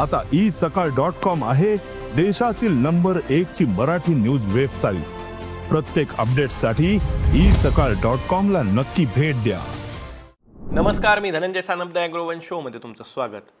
आता ई सकाळ dot com आहे देशातील नंबर एक ची मराठी न्यूज वेबसाईट. प्रत्येक अपडेटसाठी ई सकाळ डॉट कॉम ला नक्की भेट द्या. नमस्कार मी धनंजय सानप द शो शोमध्ये तुमचं स्वागत.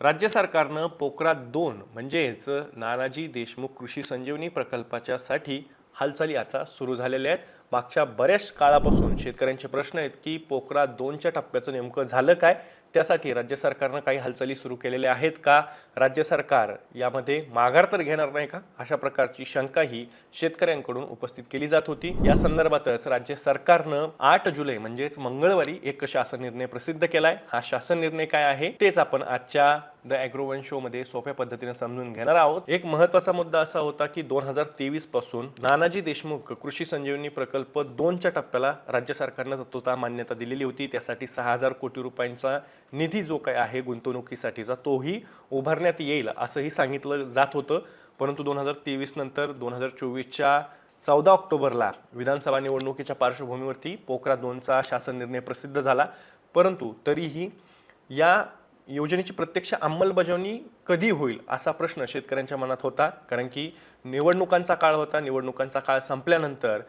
राज्य सरकारनं पोखरात दोन म्हणजेच नानाजी देशमुख कृषी संजीवनी प्रकल्पाच्यासाठी हालचाली आता सुरू झालेल्या आहेत. मागच्या बऱ्याच काळापासून शेतकऱ्यांचे प्रश्न आहेत की पोखरात दोनच्या टप्प्याचं नेमकं झालं काय? त्यासाठी राज्य सरकारनं काही हालचाली सुरू केलेल्या आहेत का? राज्य सरकार यामध्ये माघार तर घेणार नाही का? अशा प्रकारची शंकाही शेतकऱ्यांकडून उपस्थित केली जात होती. या संदर्भातच राज्य सरकारनं आठ जुलै म्हणजेच मंगळवारी एक शासन निर्णय प्रसिद्ध केलाय. हा शासन निर्णय काय आहे? तेच आपण आजच्या द ॲग्रोवन शो मध्ये सोप्या पद्धतीने समजून घेणार आहोत. एक महत्त्वाचा मुद्दा असा होता की दोन हजार तेवीसपासून नानाजी देशमुख कृषी संजीवनी प्रकल्प दोनच्या टप्प्याला राज्य सरकारनं तत्वता मान्यता दिलेली होती. त्यासाठी सहा हजार कोटी रुपयांचा निधी जो काय आहे गुंतवणुकीसाठीचा तोही उभारण्यात येईल असंही सांगितलं जात होतं. परंतु दोन हजार तेवीस नंतर दोन हजार चोवीसच्या चौदा ऑक्टोबरला विधानसभा निवडणुकीच्या पार्श्वभूमीवरती पोखरा दोनचा शासन निर्णय प्रसिद्ध झाला. परंतु तरीही या योजनेची प्रत्यक्ष अंमलबजावणी कधी होईल असा प्रश्न शेतकऱ्यांच्या मनात होता. कारण की निवडणुकांचा काळ होता. निवडणुकांचा काळ संपल्यानंतर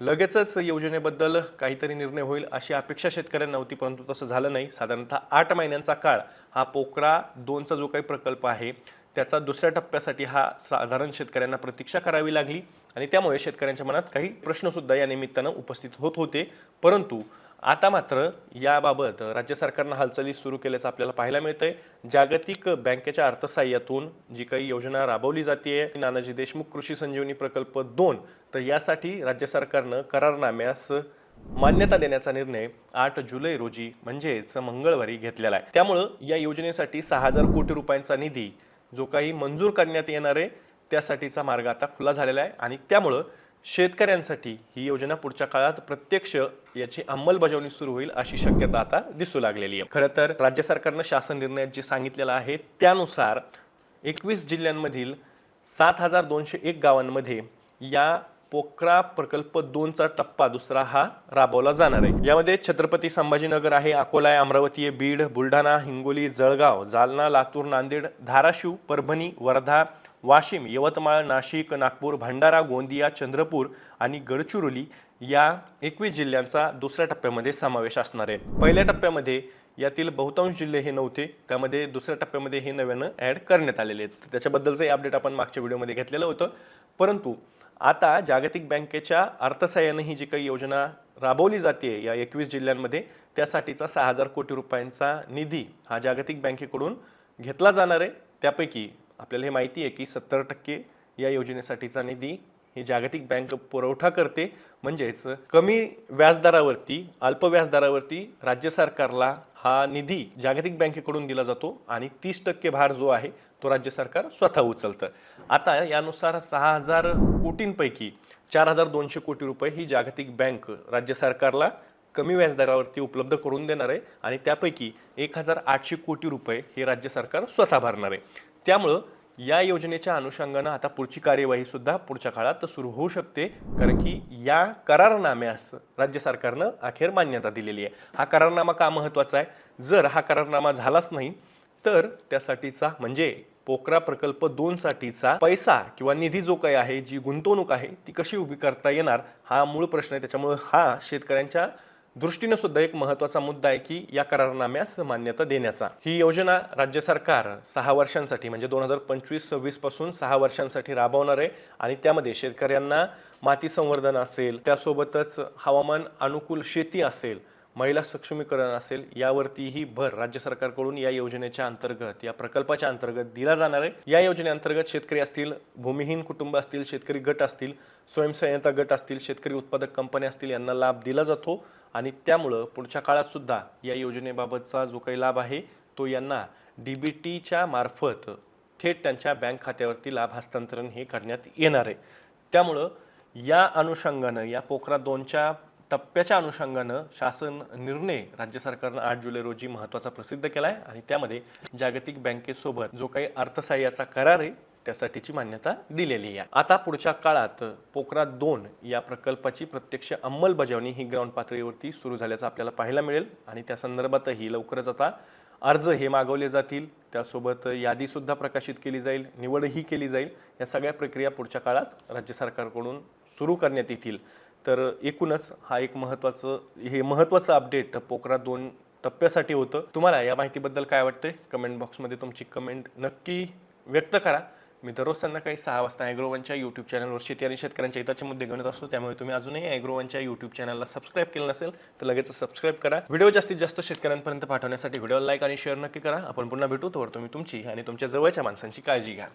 लगेचच योजनेबद्दल काहीतरी निर्णय होईल अशी अपेक्षा शेतकऱ्यांना होती. परंतु तसं झालं नाही. साधारणतः आठ महिन्यांचा काळ हा पोकरा दोनचा जो काही प्रकल्प आहे त्याचा दुसऱ्या टप्प्यासाठी हा साधारण शेतकऱ्यांना प्रतीक्षा करावी लागली. आणि त्यामुळे शेतकऱ्यांच्या मनात काही प्रश्नसुद्धा या निमित्तानं उपस्थित होत होते. परंतु आता मात्र याबाबत राज्य सरकारनं हालचाली सुरू केल्याचं आपल्याला पाहायला मिळतंय. जागतिक बँकेच्या अर्थसहाय्यातून जी काही योजना राबवली जाते नानाजी देशमुख कृषी संजीवनी प्रकल्प दोन. तर यासाठी राज्य सरकारनं करारनाम्यास मान्यता देण्याचा निर्णय आठ जुलै रोजी म्हणजेच मंगळवारी घेतलेला आहे. त्यामुळं या योजनेसाठी सहा हजार कोटी रुपयांचा निधी जो काही मंजूर करण्यात येणार आहे त्यासाठीचा मार्ग आता खुला झालेला आहे. आणि त्यामुळं शेतकऱ्यांसाठी ही योजना पुढच्या काळात प्रत्यक्ष याची अंमलबजावणी सुरू होईल अशी शक्यता आता दिसू लागलेली आहे. खरं तर राज्य सरकारनं शासन निर्णयात जे सांगितलेलं आहे त्यानुसार एकवीस जिल्ह्यांमधील सात हजार दोनशे एक गावांमध्ये या पोखरा प्रकल्प दोनचा टप्पा दुसरा हा राबवला जाणार आहे. यामध्ये छत्रपती संभाजीनगर आहे अकोला आहे अमरावती आहे बीड बुलढाणा हिंगोली जळगाव जालना लातूर नांदेड धाराशिव परभणी वर्धा वाशिम यवतमाळ नाशिक नागपूर भंडारा गोंदिया चंद्रपूर आणि गडचिरोली या एकवीस जिल्ह्यांचा दुसऱ्या टप्प्यामध्ये समावेश असणार आहे. पहिल्या टप्प्यामध्ये यातील बहुतांश जिल्हे हे नव्हते त्यामध्ये दुसऱ्या टप्प्यामध्ये हे नव्यानं ॲड करण्यात आलेले आहेत. त्याच्याबद्दलचं अपडेट आपण मागच्या व्हिडिओमध्ये घेतलेलं होतं. परंतु आता जागतिक बँकेच्या अर्थसहाय्याने ही जी काही योजना राबवली जाते या एकवीस जिल्ह्यांमध्ये त्यासाठीचा सहा हजार कोटी रुपयांचा निधी हा जागतिक बँकेकडून घेतला जाणार आहे. त्यापैकी आपल्याला हे माहिती आहे की सत्तर टक्के या योजनेसाठीचा निधी ही जागतिक बँक पुरवठा करते. म्हणजेच कमी व्याजदरावरती अल्प व्याजदरावरती राज्य सरकारला हा निधी जागतिक बँकेकडून दिला जातो आणि तीस टक्के भार जो आहे तो राज्य सरकार स्वतः उचलतं. आता यानुसार सहा हजार कोटींपैकी चार हजार दोनशे कोटी रुपये ही जागतिक बँक राज्य सरकारला कमी व्याजदरावरती उपलब्ध करून देणार आहे आणि त्यापैकी एक हजार आठशे कोटी रुपये हे राज्य सरकार स्वतः भरणार आहे. त्यामुळं या योजनेच्या अनुषंगानं आता पुढची कार्यवाही सुद्धा पुढच्या काळात सुरू होऊ शकते कारण की या करारनाम्यास राज्य सरकारनं अखेर मान्यता दिलेली आहे. हा करारनामा का महत्त्वाचा आहे? जर हा करारनामा झालाच नाही तर त्यासाठीचा म्हणजे पोकरा प्रकल्प दोन साठीचा पैसा किंवा निधी जो काही आहे जी गुंतवणूक आहे ती कशी उभी करता येणार हा मूळ प्रश्न आहे. त्याच्यामुळे हा शेतकऱ्यांच्या दृष्टीने सुद्धा एक महत्त्वाचा मुद्दा आहे की या करारनाम्यास मान्यता देण्याचा. ही योजना राज्य सरकार सहा वर्षांसाठी म्हणजे दोन हजार पंचवीस सव्वीसपासून सहा वर्षांसाठी राबवणार आहे आणि त्यामध्ये शेतकऱ्यांना माती संवर्धन असेल त्यासोबतच हवामान अनुकूल शेती असेल महिला सक्षमीकरण असेल यावरतीही भर राज्य सरकारकडून या योजनेच्या अंतर्गत या प्रकल्पाच्या अंतर्गत दिला जाणार आहे. या योजनेअंतर्गत शेतकरी असतील भूमिहीन कुटुंब असतील शेतकरी गट असतील स्वयंसहाय्यता गट असतील शेतकरी उत्पादक कंपन्या असतील यांना लाभ दिला जातो. आणि त्यामुळं पुढच्या काळात सुद्धा या योजनेबाबतचा जो काही लाभ आहे तो यांना डी बी टीच्या मार्फत थेट त्यांच्या बँक खात्यावरती लाभ हस्तांतरण हे करण्यात येणार आहे. त्यामुळं या अनुषंगानं या पोखरा दोनच्या टप्प्याच्या अनुषंगानं शासन निर्णय राज्य सरकारनं आठ जुलै रोजी महत्त्वाचा प्रसिद्ध केला आहे आणि त्यामध्ये जागतिक बँकेसोबत जो काही अर्थसहाय्याचा करार आहे त्यासाठीची मान्यता दिलेली आहे. आता पुढच्या काळात पोकरा दोन या प्रकल्पाची प्रत्यक्ष अंमलबजावणी ही ग्राउंड पातळीवरती सुरू झाल्याचं आपल्याला पाहायला मिळेल आणि त्या संदर्भातही लवकरच आता अर्ज हे मागवले जातील. त्यासोबत यादीसुद्धा प्रकाशित केली जाईल निवडही केली जाईल. या सगळ्या प्रक्रिया पुढच्या काळात राज्य सरकारकडून सुरू करण्यात येतील. तर एकूणच हा एक महत्त्वाचं हे महत्त्वाचं अपडेट पोकरा दोन टप्प्यासाठी होतं. तुम्हाला या माहितीबद्दल काय वाटते कमेंट बॉक्समध्ये तुमची कमेंट नक्की व्यक्त करा. मी दररोज संध्याकाळी सहा वाजता ॲग्रोवनच्या यूट्यूब चॅनलवर शेती आणि शेतकऱ्यांच्या हिताचे मुद्दे घेऊन असतो. त्यामुळे तुम्ही अजूनही ॲग्रोवनच्या यूट्यूब चॅनलला सबस्क्राईब केलं नसेल तर लगेच सबस्क्राईब करा. व्हिडिओ जास्तीत जास्त शेतकऱ्यांपर्यंत पाठवण्यासाठी व्हिडिओ लाईक आणि शेअर नक्की करा. आपण पुन्हा भेटू. तोवर तुम्ही तुमची आणि तुमच्या जवळच्या माणसांची काळजी घ्या.